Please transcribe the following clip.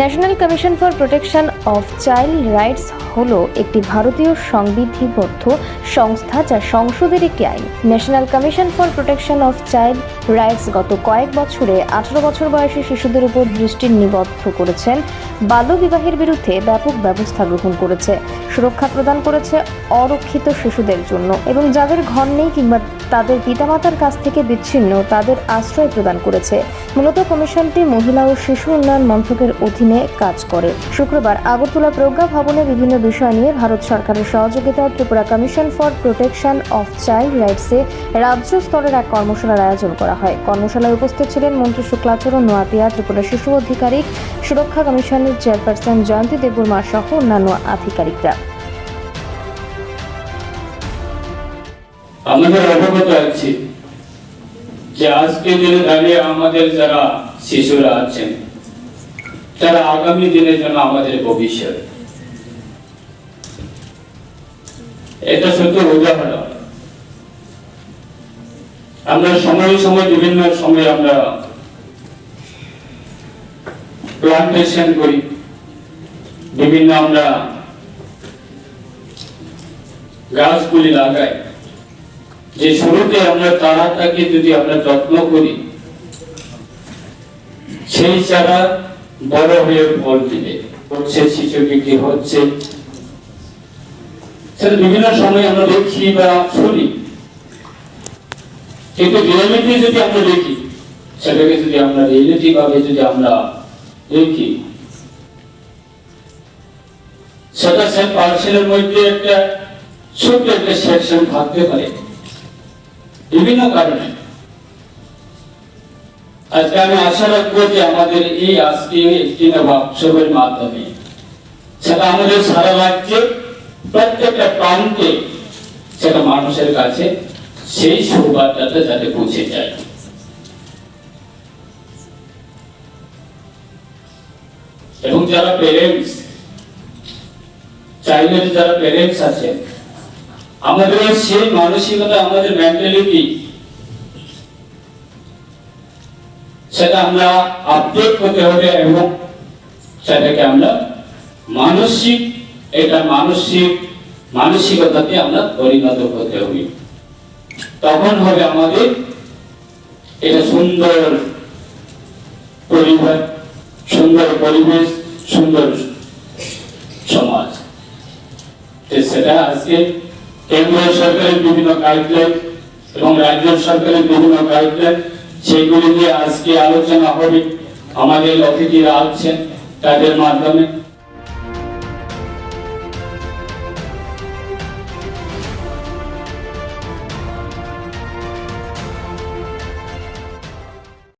National commission for protection of child rights হল একটি ভারতীয় সংবিধিবদ্ধ সংস্থা যা সংসদের একটি আইন। National commission for protection of child rights গত কয়েক বছরে আঠারো বছর বয়সী শিশুদের উপর দৃষ্টি নিবদ্ধ করেছেন। বাল্যবিবাহের বিরুদ্ধে ব্যাপক ব্যবস্থা গ্রহণ করেছে। সুরক্ষা প্রদান করেছে অরক্ষিত শিশুদের জন্য এবং যাদের ঘর নেই কিংবা তাদের পিতামাতার কাছ থেকে বিচ্ছিন্ন তাদের আশ্রয় প্রদান করেছে। মূলত কমিশনটি মহিলা ও শিশু উন্নয়ন মন্ত্রকের অধীনে কাজ করে। শুক্রবার আগরতলা প্রজ্ঞা ভবনে বিভিন্ন বিষয় নিয়ে ভারত সরকারের সহযোগিতায় Tripura commission for protection of child রাইটসে রাজ্য স্তরের এক কর্মশালার আয়োজন করা হয়। কর্মশালায় উপস্থিত ছিলেন মন্ত্রী শুক্লাচরণ নোয়াতিয়া ত্রিপুরা শিশু আধিকারিক সুরক্ষা কমিশনের চেয়ারপারসন জয়ন্তী দেববর্মা সহ অন্যান্য আধিকারিকরা। আমাদের অবগত আছি যে আজকে দিনে দাঁড়িয়ে আমাদের যারা শিশুরা আছেন তারা আগামী দিনের জন্য আমাদের ভবিষ্যৎ। এটা শুধু উদাহরণ। আমরা সময় সময় বিভিন্ন সময় আমরা প্লান্টেশন করি। বিভিন্ন আমরা গাছগুলি লাগাই। যে শুরুতে আমরা চারাটাকে যদি আমরা যত্ন করি, সেই চারা বড় হয়ে ফল দিবে হচ্ছে হচ্ছে। সেটা বিভিন্ন সময় আমরা দেখি বা শুনি। কিন্তু রিয়েলিটি যদি আমরা দেখি, সেটাকে যদি আমরা রিয়েলিটি ভাবে যদি আমরা দেখি, সেটা সে পার্সেলের মধ্যে একটা ছোট্ট একটা সেকশন থাকতে পারে। বিভিন্ন কারণে। আজকে আমি আশা রাখব যে আমাদের এই আজকে একটি উৎসবের মাধ্যমে, সেটা আমাদের সারা রাজ্যে, প্রত্যেকটা প্রান্তে সেটা মানুষের কাছে সেই সৌবার্তাটা যাতে পৌঁছে যায়। এবং যারা পেরেন্টস চাইল্ডের যারা পেরেন্টস আছেন, আমাদের সেই মানসিকতা, আমাদের মেন্টালিটি সেটা আমরা আপডেট করতে হবে এবং সেটাকে আমরা মানসিক, এটা মানসিক মানসিকতাতে আমরা পরিণত করতে হবে। তখন হবে আমাদের এটা সুন্দর পরিবার, সুন্দর পরিবেশ, সুন্দর সমাজ। সেটা আজকে কেন্দ্রীয় সরকারের বিভিন্ন গাইডলাইন এবং রাজ্য সরকারের বিভিন্ন গাইডলাইন সেগুলি নিয়ে আজকে আলোচনা হবে। আমাদের অতিথিরা আসছেন তাদের মাধ্যমে